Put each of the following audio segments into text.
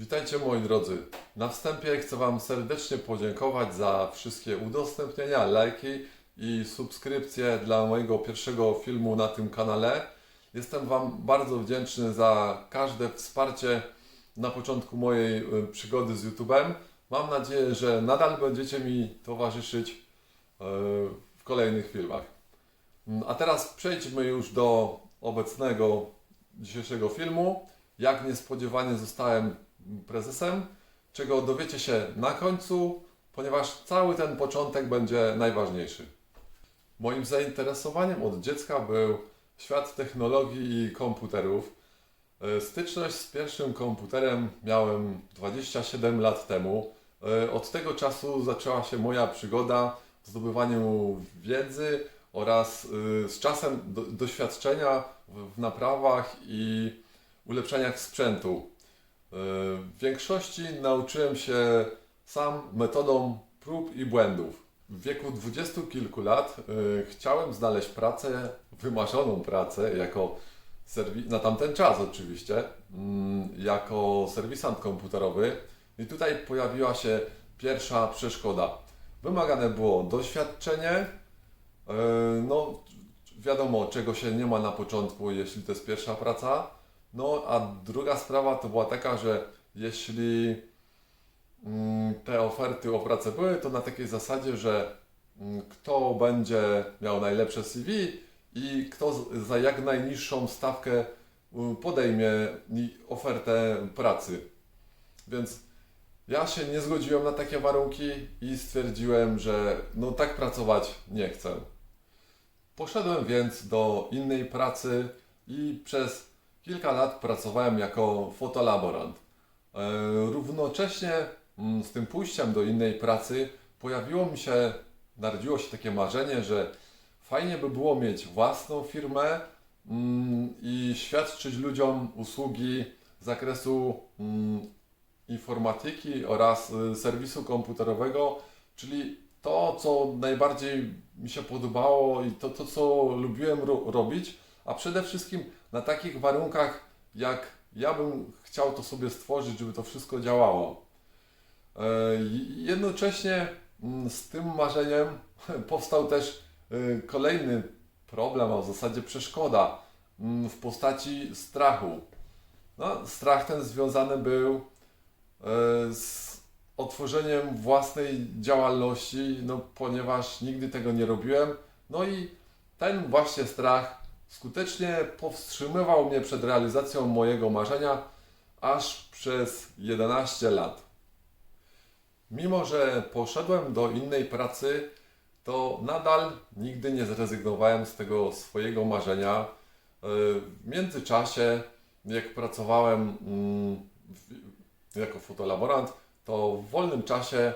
Witajcie moi drodzy. Na wstępie chcę Wam serdecznie podziękować za wszystkie udostępnienia, lajki i subskrypcje dla mojego pierwszego filmu na tym kanale. Jestem Wam bardzo wdzięczny za każde wsparcie na początku mojej y, przygody z YouTube'em. Mam nadzieję, że nadal będziecie mi towarzyszyć y, w kolejnych filmach. Mm, A teraz przejdźmy już do obecnego dzisiejszego filmu. Jak niespodziewanie zostałem prezesem, czego dowiecie się na końcu, ponieważ cały ten początek będzie najważniejszy. Moim zainteresowaniem od dziecka był świat technologii i komputerów. E, Styczność z pierwszym komputerem miałem 27 lat temu. E, Od tego czasu zaczęła się moja przygoda w zdobywaniu wiedzy oraz e, z czasem do, doświadczenia w, w naprawach i ulepszeniach sprzętu. W większości nauczyłem się sam metodą prób i błędów. W wieku dwudziestu kilku lat e, chciałem znaleźć pracę, wymarzoną pracę, jako na tamten czas oczywiście, mm, jako serwisant komputerowy. I tutaj pojawiła się pierwsza przeszkoda. Wymagane było doświadczenie, e, no wiadomo czego się nie ma na początku, jeśli to jest pierwsza praca. No a druga sprawa to była taka, że jeśli mm, te oferty o pracę były, to na takiej zasadzie, że mm, kto będzie miał najlepsze CV i kto za jak najniższą stawkę mm, podejmie ofertę pracy. Więc ja się nie zgodziłem na takie warunki i stwierdziłem, że no tak pracować nie chcę. Poszedłem więc do innej pracy i przez kilka lat pracowałem jako fotolaborant. E, Równocześnie mm, z tym pójściem do innej pracy pojawiło mi się, narodziło się takie marzenie, że fajnie by było mieć własną firmę mm, i świadczyć ludziom usługi z zakresu mm, informatyki oraz y, serwisu komputerowego, czyli to, co najbardziej mi się podobało i to, to co lubiłem ro- robić, a przede wszystkim na takich warunkach, jak ja bym chciał to sobie stworzyć, żeby to wszystko działało. E, Jednocześnie mm, z tym marzeniem powstał też y, kolejny problem, a w zasadzie przeszkoda mm, w postaci strachu. No, strach ten związany był e, z otworzeniem własnej działalności, no, ponieważ nigdy tego nie robiłem. No i ten właśnie strach skutecznie powstrzymywał mnie przed realizacją mojego marzenia aż przez 11 lat. Mimo, że poszedłem do innej pracy, to nadal nigdy nie zrezygnowałem z tego swojego marzenia. W międzyczasie, jak pracowałem mm, jako fotolaborant, to w wolnym czasie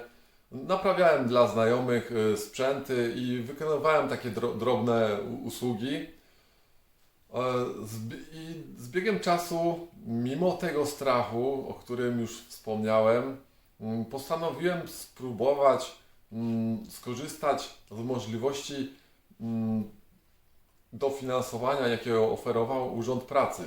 naprawiałem dla znajomych y, sprzęty i wykonywałem takie dro- drobne usługi. E, I z biegiem czasu, mimo tego strachu, o którym już wspomniałem, mm, postanowiłem spróbować mm, skorzystać z możliwości mm, dofinansowania, jakiego oferował Urząd Pracy.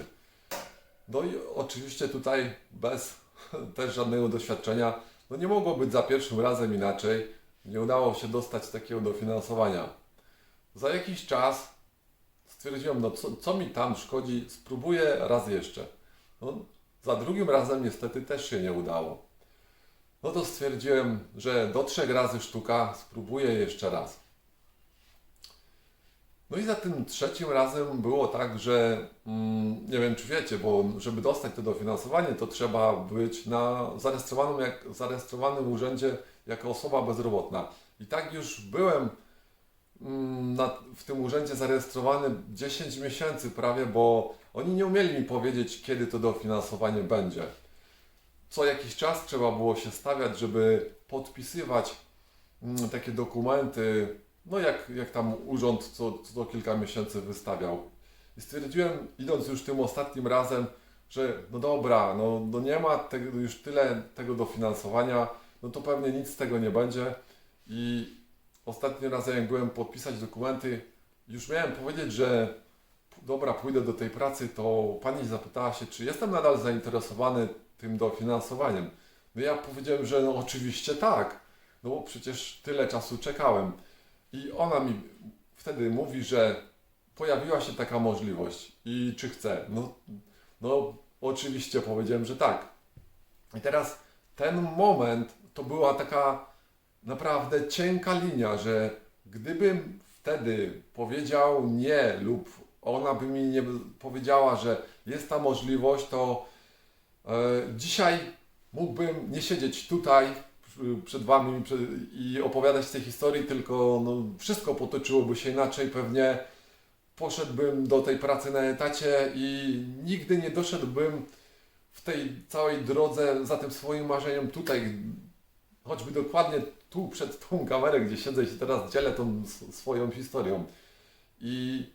No i oczywiście tutaj bez też żadnego doświadczenia, no nie mogło być za pierwszym razem inaczej. Nie udało się dostać takiego dofinansowania. Za jakiś czas stwierdziłem, no co, co mi tam szkodzi, spróbuję raz jeszcze. No, za drugim razem niestety też się nie udało. No to stwierdziłem, że do trzech razy sztuka, spróbuję jeszcze raz. No i za tym trzecim razem było tak, że mm, nie wiem czy wiecie, bo żeby dostać to dofinansowanie, to trzeba być na zarejestrowanym, jak, zarejestrowanym urzędzie jako osoba bezrobotna. I tak już byłem na, w tym urzędzie zarejestrowany 10 miesięcy prawie, bo oni nie umieli mi powiedzieć, kiedy to dofinansowanie będzie. Co jakiś czas trzeba było się stawiać, żeby podpisywać mm, takie dokumenty, no jak, jak tam urząd co, co kilka miesięcy wystawiał. I stwierdziłem, idąc już tym ostatnim razem, że no dobra, no, no nie ma tego, już tyle tego dofinansowania, no to pewnie nic z tego nie będzie. I ostatnim razem, jak byłem podpisać dokumenty, już miałem powiedzieć, że dobra, pójdę do tej pracy, to pani zapytała się, czy jestem nadal zainteresowany tym dofinansowaniem. No ja powiedziałem, że no oczywiście tak, no bo przecież tyle czasu czekałem. I ona mi wtedy mówi, że pojawiła się taka możliwość i czy chcę. No, no oczywiście powiedziałem, że tak. I teraz ten moment to była taka naprawdę cienka linia, że gdybym wtedy powiedział nie lub ona by mi nie powiedziała, że jest ta możliwość, to e, dzisiaj mógłbym nie siedzieć tutaj przed Wami i opowiadać tej historii, tylko no, wszystko potoczyłoby się inaczej. Pewnie poszedłbym do tej pracy na etacie i nigdy nie doszedłbym w tej całej drodze za tym swoim marzeniem tutaj, choćby dokładnie tu przed tą kamerę, gdzie siedzę i się teraz dzielę tą swoją historią. I,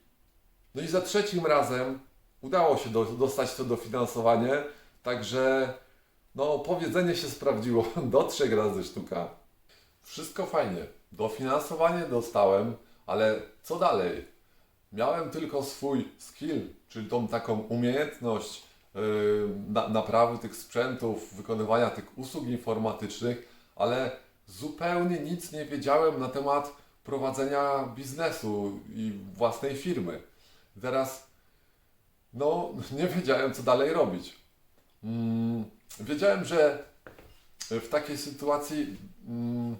no i za trzecim razem udało się do, dostać to dofinansowanie, także no powiedzenie się sprawdziło, do trzech razy sztuka. Wszystko fajnie, dofinansowanie dostałem, ale co dalej? Miałem tylko swój skill, czyli tą taką umiejętność yy, na, naprawy tych sprzętów, wykonywania tych usług informatycznych, ale zupełnie nic nie wiedziałem na temat prowadzenia biznesu i własnej firmy. Teraz, no, nie wiedziałem, co dalej robić. Mm, wiedziałem, że w takiej sytuacji mm,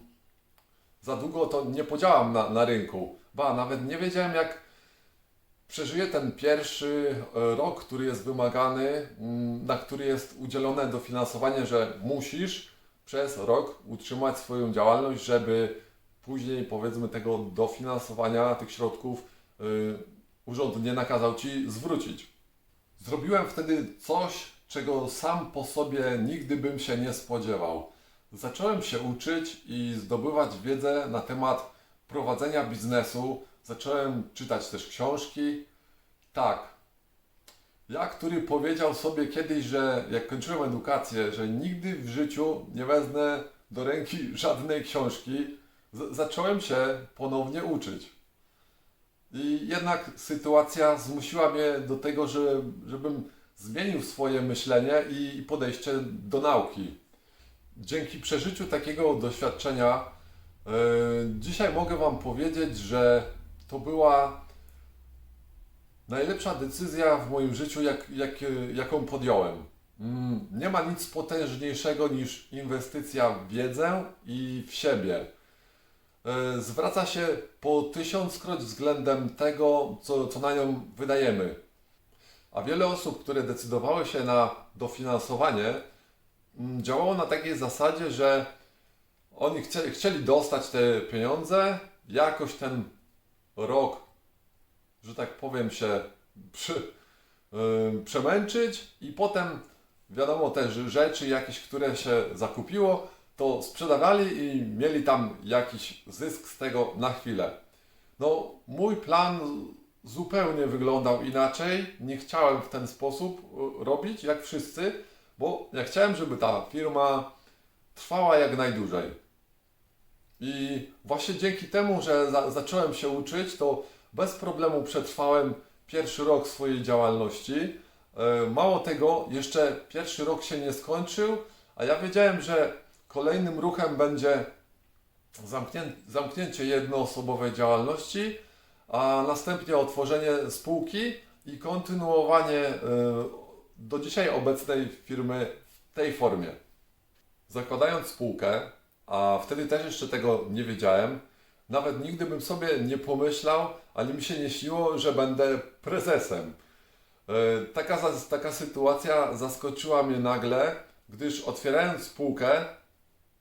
za długo to nie podziałam na, na rynku. Ba, nawet nie wiedziałem, jak przeżyję ten pierwszy e, rok, który jest wymagany, mm, na który jest udzielone dofinansowanie, że musisz przez rok utrzymać swoją działalność, żeby później powiedzmy tego dofinansowania tych środków y, urząd nie nakazał Ci zwrócić. Zrobiłem wtedy coś, czego sam po sobie nigdy bym się nie spodziewał. Zacząłem się uczyć i zdobywać wiedzę na temat prowadzenia biznesu. Zacząłem czytać też książki. Tak. Ja, który powiedział sobie kiedyś, że jak kończyłem edukację, że nigdy w życiu nie wezmę do ręki żadnej książki, zacząłem się ponownie uczyć. I jednak sytuacja zmusiła mnie do tego, że, żebym zmienił swoje myślenie i podejście do nauki. Dzięki przeżyciu takiego doświadczenia, e, dzisiaj mogę Wam powiedzieć, że to była najlepsza decyzja w moim życiu, jak, jak, jaką podjąłem. Mm, Nie ma nic potężniejszego niż inwestycja w wiedzę i w siebie. E, Zwraca się po tysiąckroć względem tego, co, co na nią wydajemy. A wiele osób, które decydowały się na dofinansowanie, mm, działało na takiej zasadzie, że oni chce, chcieli dostać te pieniądze, jakoś ten rok, że tak powiem, się przy, yy, przemęczyć i potem, wiadomo, te rze- rzeczy jakieś, które się zakupiło, to sprzedawali i mieli tam jakiś zysk z tego na chwilę. No, mój plan zupełnie wyglądał inaczej. Nie chciałem w ten sposób y, robić, jak wszyscy, bo ja chciałem, żeby ta firma trwała jak najdłużej. I właśnie dzięki temu, że za, zacząłem się uczyć, to bez problemu przetrwałem pierwszy rok swojej działalności. E, Mało tego, jeszcze pierwszy rok się nie skończył, a ja wiedziałem, że kolejnym ruchem będzie zamknię, zamknięcie jednoosobowej działalności, a następnie otworzenie spółki i kontynuowanie e, do dzisiaj obecnej firmy w tej formie. Zakładając spółkę, a wtedy też jeszcze tego nie wiedziałem, nawet nigdy bym sobie nie pomyślał, ani mi się nie śniło, że będę prezesem. E, Taka, taka sytuacja zaskoczyła mnie nagle, gdyż otwierając spółkę,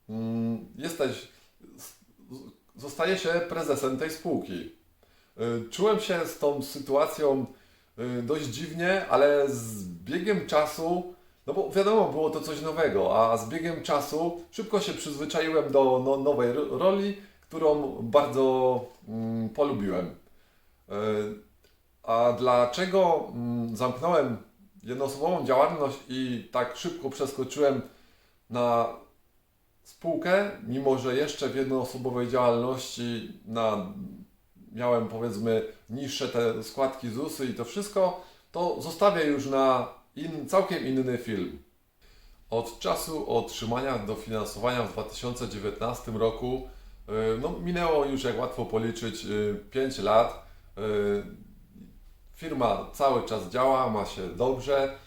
mm, jesteś, zostaje się prezesem tej spółki. Y, Czułem się z tą sytuacją y, dość dziwnie, ale z biegiem czasu, no bo wiadomo, było to coś nowego, a z biegiem czasu szybko się przyzwyczaiłem do no, nowej ro- roli, którą bardzo mm, polubiłem. Y, A dlaczego mm, zamknąłem jednoosobową działalność i tak szybko przeskoczyłem na spółkę, mimo że jeszcze w jednoosobowej działalności na miałem powiedzmy niższe te składki ZUSy i to wszystko, to zostawię już na in, całkiem inny film. Od czasu otrzymania dofinansowania w 2019 roku no, minęło już, jak łatwo policzyć, 5 lat. Y, Firma cały czas działa, ma się dobrze.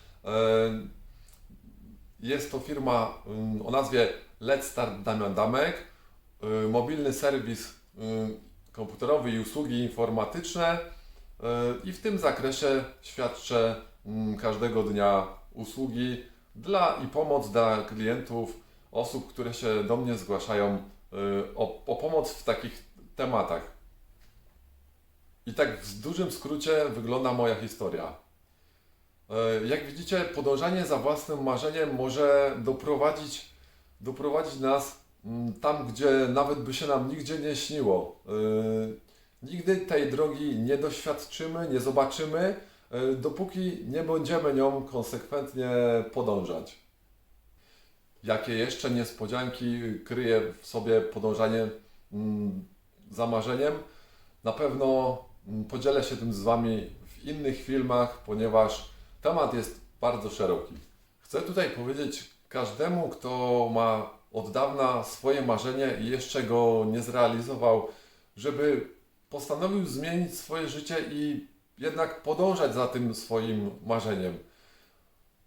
Jest to firma y, o nazwie Let's Start Damian Damek, mobilny serwis y, komputerowy i usługi informatyczne i w tym zakresie świadczę mm, każdego dnia usługi dla i pomoc dla klientów, osób, które się do mnie zgłaszają o, o pomoc w takich tematach. I tak w dużym skrócie wygląda moja historia. E, Jak widzicie, podążanie za własnym marzeniem może doprowadzić, doprowadzić nas mm, tam, gdzie nawet by się nam nigdzie nie śniło. E, Nigdy tej drogi nie doświadczymy, nie zobaczymy, dopóki nie będziemy nią konsekwentnie podążać. Jakie jeszcze niespodzianki kryje w sobie podążanie mm, za marzeniem? Na pewno mm, podzielę się tym z Wami w innych filmach, ponieważ temat jest bardzo szeroki. Chcę tutaj powiedzieć każdemu, kto ma od dawna swoje marzenie i jeszcze go nie zrealizował, żeby postanowił zmienić swoje życie i jednak podążać za tym swoim marzeniem.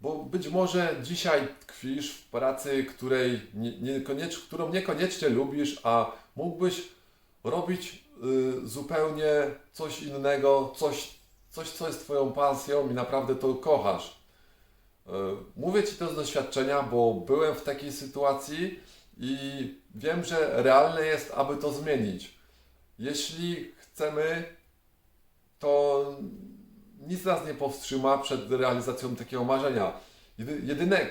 Bo być może dzisiaj tkwisz w pracy, której nie, niekoniecz, którą niekoniecznie lubisz, a mógłbyś robić y, zupełnie coś innego, coś, coś, co jest Twoją pasją i naprawdę to kochasz. Y, mówię Ci to z doświadczenia, bo byłem w takiej sytuacji i wiem, że realne jest, aby to zmienić. Jeśli chcemy, to nic nas nie powstrzyma przed realizacją takiego marzenia. Jedy- Jedyne,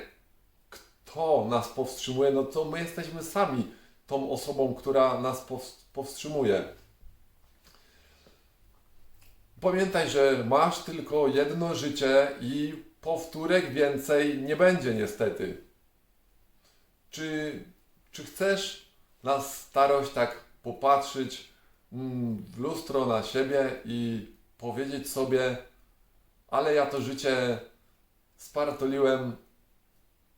kto nas powstrzymuje, no to my jesteśmy sami tą osobą, która nas pows- powstrzymuje. Pamiętaj, że masz tylko jedno życie i powtórek więcej nie będzie niestety. Czy, czy chcesz na starość tak popatrzeć mm, w lustro na siebie i powiedzieć sobie, ale ja to życie spartoliłem,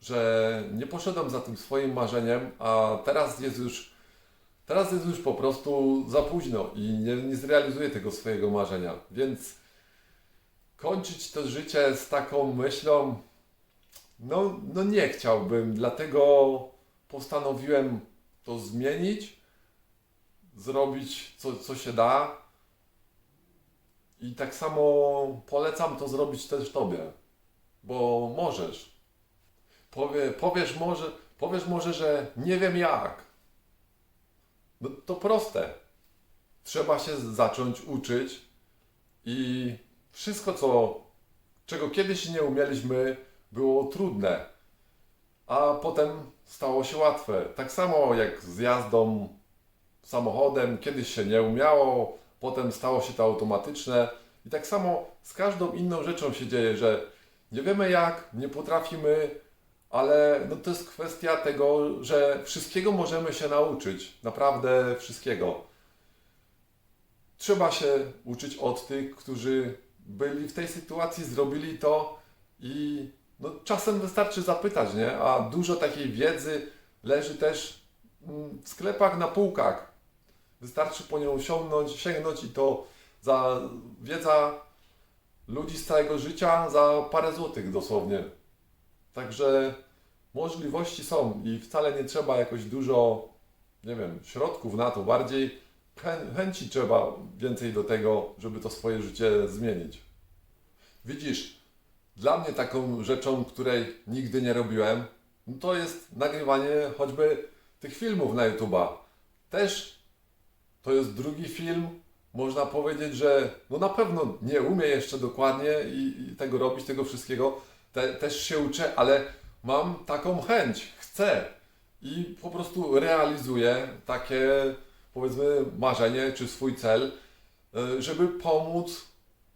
że nie poszedłem za tym swoim marzeniem, a teraz jest już, teraz jest już po prostu za późno i nie, nie zrealizuję tego swojego marzenia. Więc kończyć to życie z taką myślą, no, no nie chciałbym, dlatego postanowiłem to zmienić, zrobić co, co się da. I tak samo polecam to zrobić też Tobie, bo możesz. Powie, powiesz, może, powiesz może, że nie wiem jak. No to proste. Trzeba się zacząć uczyć i wszystko, co, czego kiedyś nie umieliśmy, było trudne, a potem stało się łatwe. Tak samo jak z jazdą samochodem, kiedyś się nie umiało, potem stało się to automatyczne. I tak samo z każdą inną rzeczą się dzieje, że nie wiemy jak, nie potrafimy, ale no to jest kwestia tego, że wszystkiego możemy się nauczyć. Naprawdę wszystkiego. Trzeba się uczyć od tych, którzy byli w tej sytuacji, zrobili to i no, czasem wystarczy zapytać, nie? A dużo takiej wiedzy leży też mm, w sklepach na półkach. Wystarczy po nią sięgnąć, sięgnąć i to za wiedza ludzi z całego życia za parę złotych dosłownie. Także możliwości są i wcale nie trzeba jakoś dużo, nie wiem, środków na to, bardziej chę- chęci trzeba więcej do tego, żeby to swoje życie zmienić. Widzisz, dla mnie taką rzeczą, której nigdy nie robiłem, no to jest nagrywanie choćby tych filmów na YouTube'a. Też to jest drugi film. Można powiedzieć, że no na pewno nie umiem jeszcze dokładnie i, i tego robić, tego wszystkiego. Te, też się uczę, ale mam taką chęć, chcę i po prostu realizuję takie powiedzmy marzenie czy swój cel, y, żeby pomóc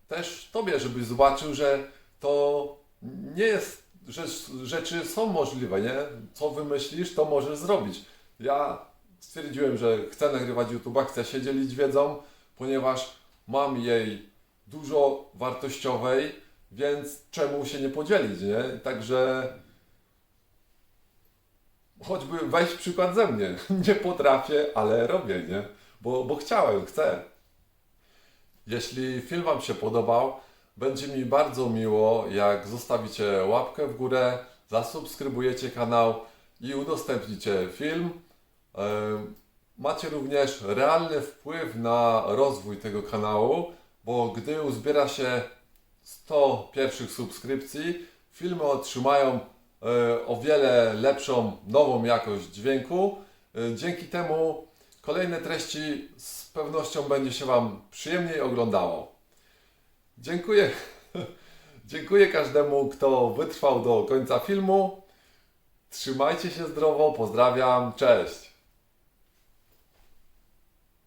też Tobie, żebyś zobaczył, że to nie jest, że rzeczy są możliwe, nie? Co wymyślisz, to możesz zrobić. Ja stwierdziłem, że chcę nagrywać YouTube'a, chcę się dzielić wiedzą, ponieważ mam jej dużo wartościowej, więc czemu się nie podzielić, nie? Także choćby weź przykład ze mnie. Nie potrafię, ale robię, nie? Bo, bo chciałem, chcę. Jeśli film Wam się podobał, będzie mi bardzo miło, jak zostawicie łapkę w górę, zasubskrybujecie kanał i udostępnicie film. Em, Macie również realny wpływ na rozwój tego kanału, bo gdy uzbiera się 100 pierwszych subskrypcji, filmy otrzymają e, o wiele lepszą, nową jakość dźwięku. E, Dzięki temu kolejne treści z pewnością będzie się Wam przyjemniej oglądało. Dziękuję. Dziękuję każdemu, kto wytrwał do końca filmu. Trzymajcie się zdrowo, pozdrawiam, cześć.